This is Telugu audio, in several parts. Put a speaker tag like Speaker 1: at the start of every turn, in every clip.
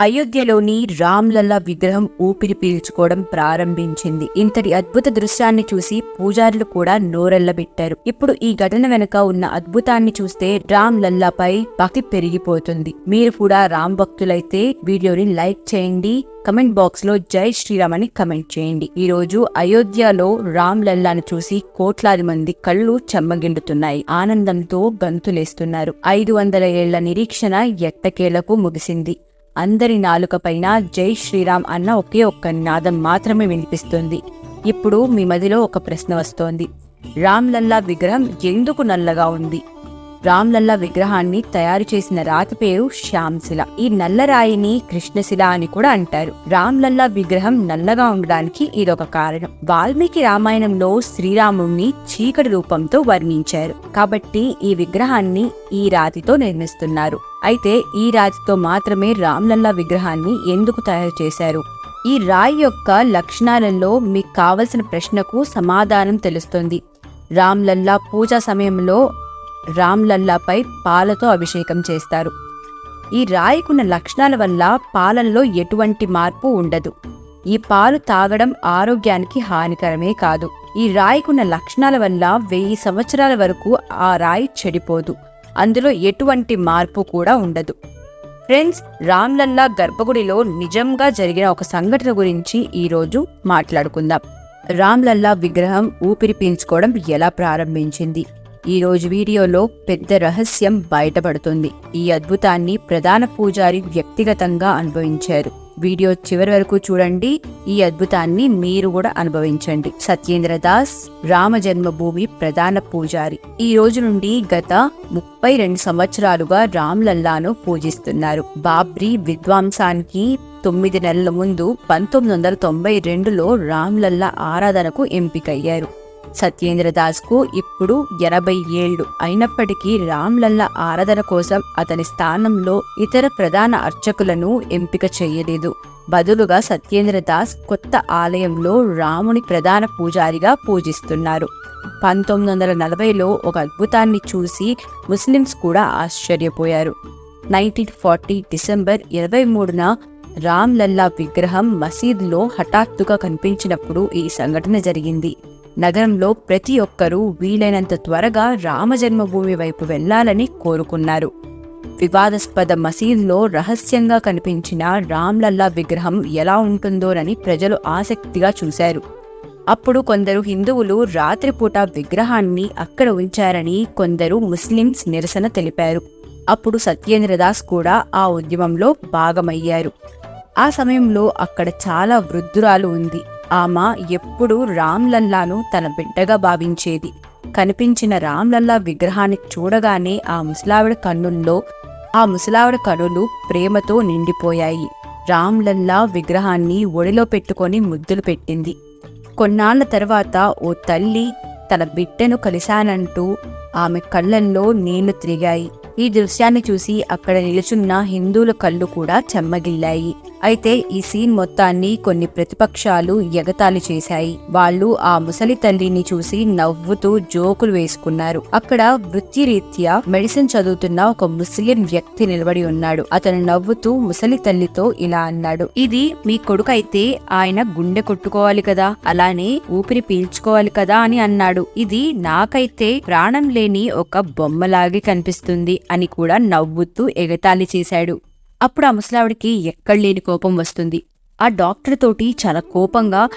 Speaker 1: అయోధ్యలోని రామ్లల్లా విగ్రహం ఊపిరి పీల్చుకోవడం ప్రారంభించింది. ఇంతటి అద్భుత దృశ్యాన్ని చూసి పూజారులు కూడా నోరెళ్ళబెట్టారు ఇప్పుడు ఈ ఘటన వెనుక ఉన్న అద్భుతాన్ని చూస్తే రామ్ లల్లాపై భక్తి పెరిగిపోతుంది. మీరు కూడా రామ్ భక్తులైతే వీడియోని లైక్ చేయండి. కమెంట్ బాక్స్లో జై శ్రీరామ్ అని కమెంట్ చేయండి. ఈ రోజు అయోధ్యలో రామ్ లల్లాను చూసి కోట్లాది మంది కళ్ళు చెమ్మగిండుతున్నాయి. ఆనందంతో గంతులేస్తున్నారు. ఐదు వందల ఏళ్ళ నిరీక్షణ ఎట్టకేలకు ముగిసింది. అందరి నాలుకపైన జై శ్రీరామ్ అన్న ఒకే ఒక్క నినాదం మాత్రమే వినిపిస్తుంది. ఇప్పుడు మీ మదిలో ఒక ప్రశ్న వస్తోంది. రామ్లల్లా విగ్రహం ఎందుకు నల్లగా ఉంది? రామ్లల్లా విగ్రహాన్ని తయారు చేసిన రాతి పేరు శ్యామ్శిల ఈ నల్లరాయిని కృష్ణశిల అని కూడా అంటారు. రామ్లల్లా విగ్రహం నల్లగా ఉండడానికి ఇదొక కారణం. వాల్మీకి రామాయణంలో శ్రీరాముణ్ణి చీకటి రూపంతో వర్ణించారు. కాబట్టి ఈ విగ్రహాన్ని ఈ రాతితో నిర్మిస్తున్నారు. అయితే ఈ రాతితో మాత్రమే రామ్లల్లా విగ్రహాన్ని ఎందుకు తయారు చేశారు? ఈ రాయి యొక్క లక్షణాలలో మీకు కావలసిన ప్రశ్నకు సమాధానం తెలుస్తుంది. రామ్లల్లా పూజా సమయంలో రామ్లల్లాపై పాలతో అభిషేకం చేస్తారు. ఈ రాయికున్న లక్షణాల వల్ల పాలనలో ఎటువంటి మార్పు ఉండదు. ఈ పాలు తాగడం ఆరోగ్యానికి హానికరమే కాదు. ఈ రాయికున్న లక్షణాల వల్ల వెయ్యి సంవత్సరాల వరకు ఆ రాయి చెడిపోదు. అందులో ఎటువంటి మార్పు కూడా ఉండదు. ఫ్రెండ్స్ రామ్లల్లా గర్భగుడిలో నిజంగా జరిగిన ఒక సంఘటన గురించి ఈరోజు మాట్లాడుకుందాం. రామ్లల్లా విగ్రహం ఊపిరి పీల్చుకోవడం ఎలా ప్రారంభించింది? ఈరోజు వీడియోలో పెద్ద రహస్యం బయటపడుతుంది. ఈ అద్భుతాన్ని ప్రధాన పూజారి వ్యక్తిగతంగా అనుభవించారు. వీడియో చివరి వరకు చూడండి. ఈ అద్భుతాన్ని మీరు కూడా అనుభవించండి. సత్యేంద్ర దాస్ రామ జన్మభూమి ప్రధాన పూజారి. ఈ రోజు నుండి గత ముప్పై రెండు సంవత్సరాలుగా రామ్ లల్లాను పూజిస్తున్నారు. బాబ్రీ విద్వాంసానికి తొమ్మిది నెలల ముందు పంతొమ్మిది వందల తొంభై రెండులో రామ్లల్లా ఆరాధనకు ఎంపికయ్యారు. సత్యేంద్రదాస్కు ఇప్పుడు ఎనభై ఏళ్ళు అయినప్పటికీ రామ్లల్ల ఆరాధన కోసం అతని స్థానంలో ఇతర ప్రధాన అర్చకులను ఎంపిక చేయలేదు. బదులుగా సత్యేంద్ర దాస్ కొత్త ఆలయంలో రాముని ప్రధాన పూజారిగా పూజిస్తున్నారు. పంతొమ్మిది వందల నలభైలో ఒక అద్భుతాన్ని చూసి ముస్లిమ్స్ కూడా ఆశ్చర్యపోయారు. నైన్టీన్ ఫార్టీ డిసెంబర్ ఇరవై మూడున రామ్ లల్లా విగ్రహం మసీదులో హఠాత్తుగా కనిపించినప్పుడు ఈ సంఘటన జరిగింది. నగరంలో ప్రతి ఒక్కరూ వీలైనంత త్వరగా రామజన్మభూమి వైపు వెళ్ళాలని కోరుకున్నారు. వివాదాస్పద మసీదులో రహస్యంగా కనిపించిన రామ్లల్లా విగ్రహం ఎలా ఉంటుందోనని ప్రజలు ఆసక్తిగా చూశారు. అప్పుడు కొందరు హిందువులు రాత్రిపూట విగ్రహాన్ని అక్కడ ఉంచారని కొందరు ముస్లిమ్స్ నిరసన తెలిపారు. అప్పుడు సత్యేంద్రదాస్ కూడా ఆ ఉద్యమంలో భాగమయ్యారు. ఆ సమయంలో అక్కడ చాలా వృద్ధురాలు ఉంది. ఆమె ఎప్పుడూ రామ్లల్లాను తన బిడ్డగా భావించేది. కనిపించిన రామ్లల్లా విగ్రహాన్ని చూడగానే ఆ ముసలావిడ కన్నుల్లో ఆ ముసలావిడ కనులు ప్రేమతో నిండిపోయాయి. రామ్లల్లా విగ్రహాన్ని ఒడిలో పెట్టుకొని ముద్దులు పెట్టింది. కొన్నాళ్ళ తర్వాత ఓ తల్లి తన బిడ్డను కలిశానంటూ ఆమె కళ్ళల్లో నీళ్ళు తిరిగాయి. ఈ దృశ్యాన్ని చూసి అక్కడ నిలుచున్న హిందువుల కళ్ళు కూడా చెమ్మగిల్లాయి. అయితే ఈ సీన్ మొత్తాన్ని కొన్ని ప్రతిపక్షాలు ఎగతాళి చేశాయి. వాళ్ళు ఆ ముసలి తల్లిని చూసి నవ్వుతూ జోకులు వేసుకున్నారు. అక్కడ వృత్తిరీత్యా మెడిసిన్ చదువుతున్న ఒక ముస్లిం వ్యక్తి నిలబడి ఉన్నాడు. అతను నవ్వుతూ ముసలి తల్లితో ఇలా అన్నాడు. ఇది మీ కొడుకు అయితే ఆయన గుండె కొట్టుకోవాలి కదా అలానే ఊపిరి పీల్చుకోవాలి కదా అని అన్నాడు. ఇది నాకైతే ప్రాణం లేని ఒక బొమ్మలాగే కనిపిస్తుంది అని కూడా నవ్వుతూ ఎగతాళి చేశాడు. అప్పుడు ఆ ముసలావిడికి ఎక్కడలేని కోపం వస్తుంది. ఆ డాక్టర్ తోటి చాలా కోపంగా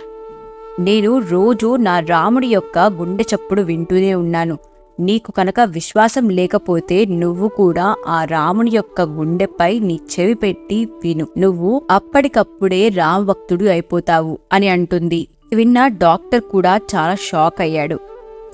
Speaker 1: నేను రోజు నా రాముడి యొక్క గుండె చప్పుడు వింటూనే ఉన్నాను. నీకు కనుక విశ్వాసం లేకపోతే నువ్వు కూడా ఆ రాముని యొక్క గుండెపై నీ చెవి పెట్టి విను. నువ్వు అప్పటికప్పుడే రామ్ భక్తుడు అయిపోతావు అని అంటుంది. విన్న డాక్టర్ కూడా చాలా షాక్ అయ్యాడు.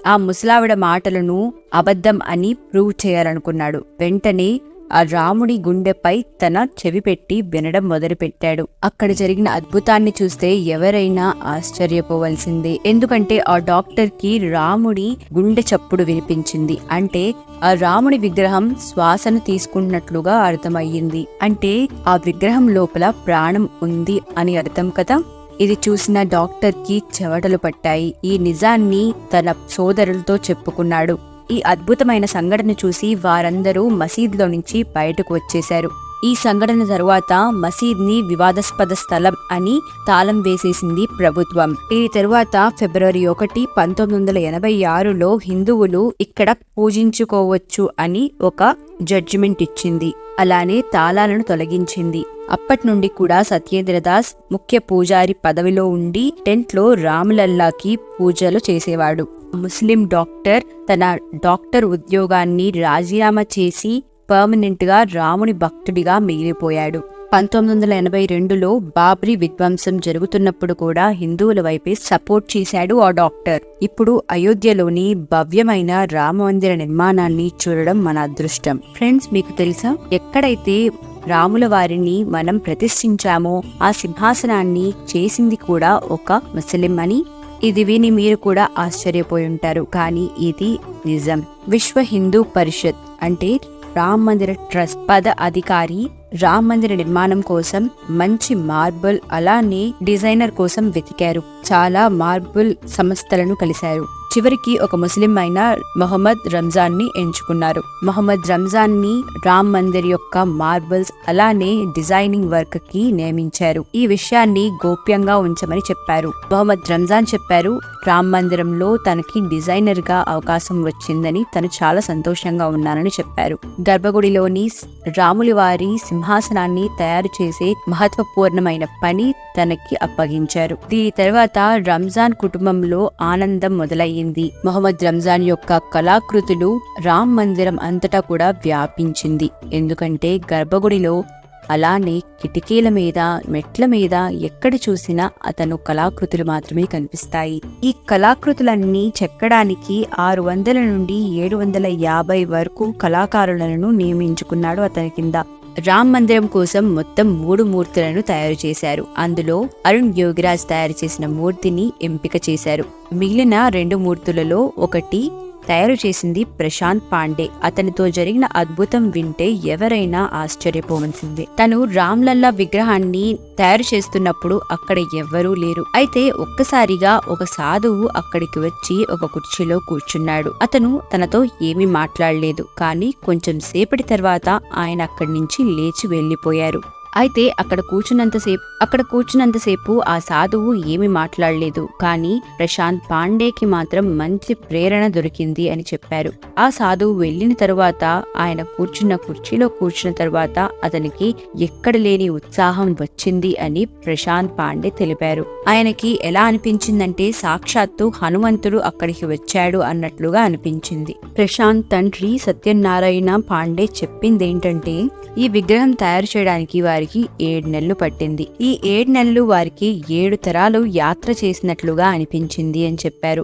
Speaker 1: ఆ ముసలావిడ మాటలను అబద్ధం అని ప్రూవ్ చేయాలనుకున్నాడు. వెంటనే ఆ రాముడి గుండెపై తన చెవి పెట్టి వినడం మొదలుపెట్టాడు. అక్కడ జరిగిన అద్భుతాన్ని చూస్తే ఎవరైనా ఆశ్చర్యపోవలసిందే. ఎందుకంటే ఆ డాక్టర్కి రాముడి గుండె చప్పుడు వినిపించింది. అంటే ఆ రాముడి విగ్రహం శ్వాసను తీసుకున్నట్లుగా అర్థమయ్యింది. అంటే ఆ విగ్రహం లోపల ప్రాణం ఉంది అని అర్థం కదా? ఇది చూసిన డాక్టర్కి చెవటలు పట్టాయి. ఈ నిజాన్ని తన సోదరులతో చెప్పుకున్నాడు. ఈ అద్భుతమైన సంఘటన చూసి వారందరూ మసీద్లో నుంచి బయటకు వచ్చేశారు. ఈ సంఘటన తరువాత మసీద్ని వివాదాస్పద స్థలం అని తాళం వేసేసింది ప్రభుత్వం. దీని తరువాత ఫిబ్రవరి ఒకటి పంతొమ్మిది వందల ఎనభై ఆరులో హిందువులు ఇక్కడ పూజించుకోవచ్చు అని ఒక జడ్జిమెంట్ ఇచ్చింది. అలానే తాళాలను తొలగించింది. అప్పటి నుండి కూడా సత్యేంద్రదాస్ ముఖ్య పూజారి పదవిలో ఉండి టెంట్లో రాములల్లాకి పూజలు చేసేవాడు. ముస్లిం డాక్టర్ తన డాక్టర్ ఉద్యోగాన్ని రాజీనామా చేసి పర్మనెంట్గా రాముని భక్తుడిగా మిగిలిపోయాడు. పంతొమ్మిది వందల ఎనభై రెండులో బాబ్రీ విధ్వంసం జరుగుతున్నప్పుడు కూడా హిందువుల వైపే సపోర్ట్ చేశాడు ఆ డాక్టర్. ఇప్పుడు అయోధ్యలోని భవ్యమైన రామ మందిర నిర్మాణాన్ని చూడడం మన అదృష్టం. ఫ్రెండ్స్ మీకు తెలుసా? ఎక్కడైతే రాముల వారిని మనం ప్రతిష్ఠించామో. ఆ సింహాసనాన్ని చేసింది కూడా ఒక ముస్లిం అని. ఇది విని మీరు కూడా ఆశ్చర్యపోయి ఉంటారు. కానీ ఇది నిజం. విశ్వ హిందూ పరిషత్ అంటే రామ్ మందిర ట్రస్ట్ పద అధికారి రామ్ మందిర నిర్మాణం కోసం మంచి మార్బుల్ అలానే డిజైనర్ కోసం వెతికారు. చాలా మార్బుల్ సంస్థలను కలిశారు. చివరికి ఒక ముస్లిం అయిన మొహమ్మద్ రంజాన్ని ఎంచుకున్నారు. మొహమ్మద్ రంజాన్ని రామ్ మందిర్ యొక్క మార్బుల్స్ అలానే డిజైనింగ్ వర్క్కి నియమించారు. ఈ విషయాన్ని గోప్యంగా ఉంచమని చెప్పారు. మొహమ్మద్ రంజాన్ చెప్పారు రామ్ మందిరంలో తనకి డిజైనర్గా అవకాశం వచ్చిందని తను చాలా సంతోషంగా ఉన్నానని చెప్పారు. గర్భగుడిలోని రాములి వారి సింహాసనాన్ని తయారు చేసే మహత్వపూర్ణమైన పని తనకి అప్పగించారు. దీని తర్వాత రంజాన్ కుటుంబంలో ఆనందం మొదలయ్యింది మొహమ్మద్ రంజాన్ యొక్క కళాకృతులు రామ్ మందిరం అంతటా కూడా వ్యాపించింది. ఎందుకంటే గర్భగుడిలో అలానే కిటికీల మీద మెట్ల మీద ఎక్కడ చూసినా అతను కళాకృతులు మాత్రమే కనిపిస్తాయి. ఈ కళాకృతులన్నీ చెక్కడానికి ఆరు వందల నుండి ఏడు వందల యాభై వరకు కళాకారులను నియమించుకున్నాడు అతని కింద. రామ్ మందిరం కోసం మొత్తం మూడు మూర్తులను తయారు చేశారు. అందులో అరుణ్ యోగిరాజ్ తయారు చేసిన మూర్తిని ఎంపిక చేశారు. మిగిలిన రెండు మూర్తులలో ఒకటి తయారు చేసింది ప్రశాంత్ పాండే. అతనితో జరిగిన అద్భుతం వింటే ఎవరైనా ఆశ్చర్యపోవలసిందే. తను రామ్లల్లా విగ్రహాన్ని తయారు చేస్తున్నప్పుడు అక్కడ ఎవ్వరూ లేరు. అయితే ఒక్కసారిగా ఒక సాధువు అక్కడికి వచ్చి ఒక కుర్చీలో కూర్చున్నాడు. అతను తనతో ఏమీ మాట్లాడలేదు. కానీ కొంచెం సేపటి తర్వాత ఆయన అక్కడి నుంచి లేచి వెళ్ళిపోయారు అయితే అక్కడ కూర్చున్నంతసేపు అక్కడ కూర్చున్నంతసేపు ఆ సాధువు ఏమి మాట్లాడలేదు. కానీ ప్రశాంత్ పాండేకి మాత్రం మంచి ప్రేరణ దొరికింది అని చెప్పారు. ఆ సాధువు వెళ్ళిన తరువాత ఆయన కూర్చున్న కుర్చీలో కూర్చున్న తరువాత అతనికి ఎక్కడ లేని ఉత్సాహం వచ్చింది అని ప్రశాంత్ పాండే తెలిపారు. ఆయనకి ఎలా అనిపించిందంటే సాక్షాత్తు హనుమంతుడు అక్కడికి వచ్చాడు అన్నట్లుగా అనిపించింది. ప్రశాంత్ తండ్రి సత్యనారాయణ పాండే చెప్పిందేంటంటే ఈ విగ్రహం తయారు చేయడానికి వారి వారికి ఏడు నెలలు పట్టింది. ఈ ఏడు నెలలు వారికి ఏడు తరాలు యాత్ర చేసినట్లుగా అనిపించింది అని చెప్పారు.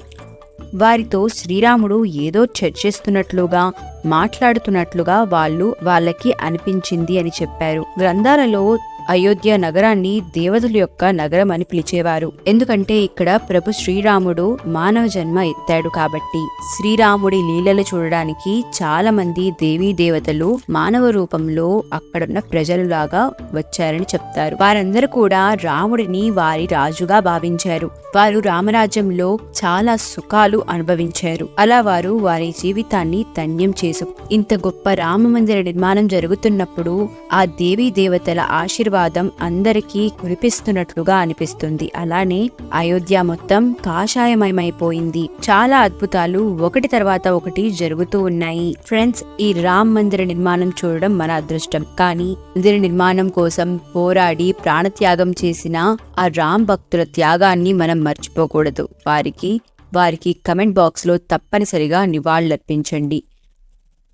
Speaker 1: వారితో శ్రీరాముడు ఏదో చర్చిస్తున్నట్లుగా మాట్లాడుతున్నట్లుగా వాళ్ళు వాళ్ళకి అనిపించింది అని చెప్పారు. గ్రంథాలలో అయోధ్య నగరాన్ని దేవతల యొక్క నగరం అని పిలిచేవారు. ఎందుకంటే ఇక్కడ ప్రభు శ్రీరాముడు మానవ జన్మ ఎత్తాడు కాబట్టి. శ్రీరాముడి లీలలు చూడడానికి చాలా మంది దేవీ దేవతలు మానవ రూపంలో అక్కడున్న ప్రజలులాగా వచ్చారని చెప్తారు. వారందరూ కూడా రాముడిని వారి రాజుగా భావించారు. వారు రామరాజ్యంలో చాలా సుఖాలు అనుభవించారు. అలా వారు వారి జీవితాన్ని ధన్యం చేసు ఇంత గొప్ప రామ మందిర నిర్మాణం జరుగుతున్నప్పుడు ఆ దేవీ దేవతల ఆశీర్వాదం అందరికీ కురిపిస్తున్నట్లుగా అనిపిస్తుంది. అలానే అయోధ్య మొత్తం కాషాయమయమైపోయింది చాలా అద్భుతాలు ఒకటి తర్వాత ఒకటి జరుగుతూ ఉన్నాయి. ఫ్రెండ్స్ ఈ రామ్ మందిర నిర్మాణం చూడడం మన అదృష్టం. కానీ మందిర నిర్మాణం కోసం పోరాడి ప్రాణత్యాగం చేసిన ఆ రామ్ భక్తుల త్యాగాన్ని మనం మర్చిపోకూడదు. వారికి వారికి కమెంట్ బాక్స్లో తప్పనిసరిగా నివాళులర్పించండి.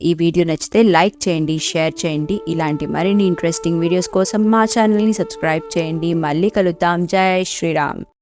Speaker 1: ఈ వీడియో నచ్చితే లైక్ చేయండి షేర్ చేయండి. ఇలాంటి మరిన్ని ఇంట్రెస్టింగ్ వీడియోస్ కోసం మా ఛానల్ని సబ్స్క్రైబ్ చేయండి. మళ్ళీ కలుద్దాం. జై శ్రీరామ్.